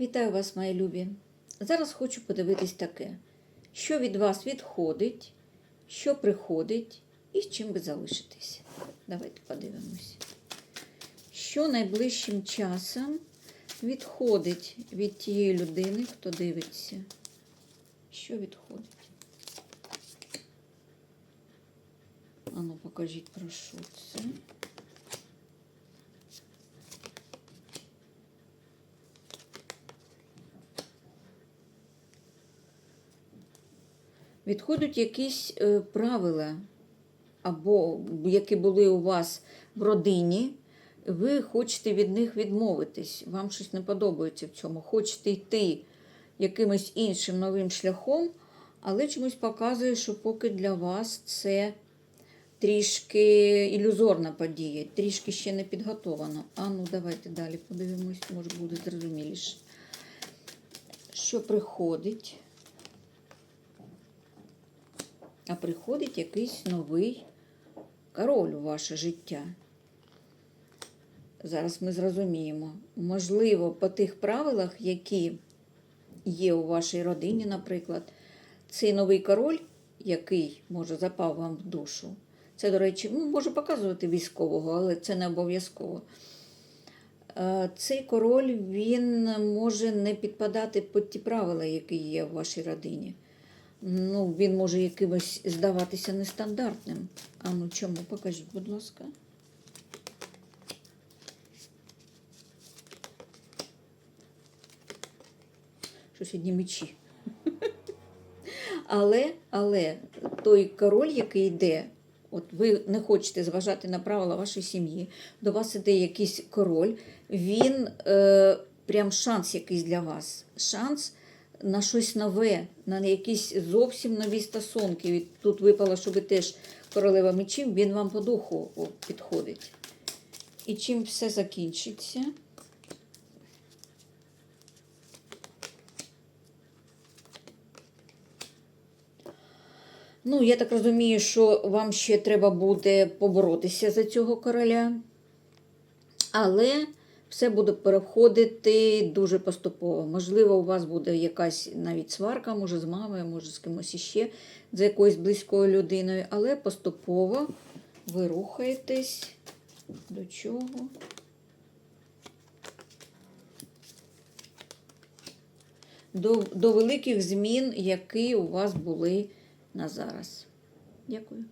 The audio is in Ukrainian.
Вітаю вас, мої любі. Зараз хочу подивитись таке, що від вас відходить, що приходить і з чим ви залишитесь. Давайте подивимось. Що найближчим часом відходить від тієї людини, хто дивиться? Що відходить? Ану, покажіть, про що це. Відходять якісь е, правила, або які були у вас в родині, ви хочете від них відмовитись, вам щось не подобається в цьому, хочете йти якимось іншим новим шляхом, але чомусь показує, що поки для вас це трішки ілюзорна подія, трішки ще не підготовано. А ну давайте далі подивимось, може буде зрозуміліше. Що приходить? А приходить якийсь новий король у ваше життя. Зараз ми зрозуміємо. Можливо, по тих правилах, які є у вашій родині, наприклад, цей новий король, який, може, запав вам в душу, це, до речі, ну, може показувати військового, але це не обов'язково. Е, Цей король він може не підпадати під ті правила, які є в вашій родині. Ну, він може якимось здаватися нестандартним. А ну чому? Покажіть, будь ласка. Щось одні мечі. Але, але той король, який йде, от ви не хочете зважати на правила вашої сім'ї, до вас іде якийсь король, він е, прям шанс якийсь для вас. Шанс на щось нове, на якісь зовсім нові стосунки. І тут випало, що теж королева мечів, він вам по духу підходить. І чим все закінчиться? Ну, я так розумію, що вам ще треба буде поборотися за цього короля. Але все буде переходити дуже поступово. Можливо, у вас буде якась навіть сварка, може з мамою, може з кимось іще, з якоюсь близькою людиною, але поступово ви рухаєтесь до чого? До, до великих змін, які у вас були на зараз. Дякую.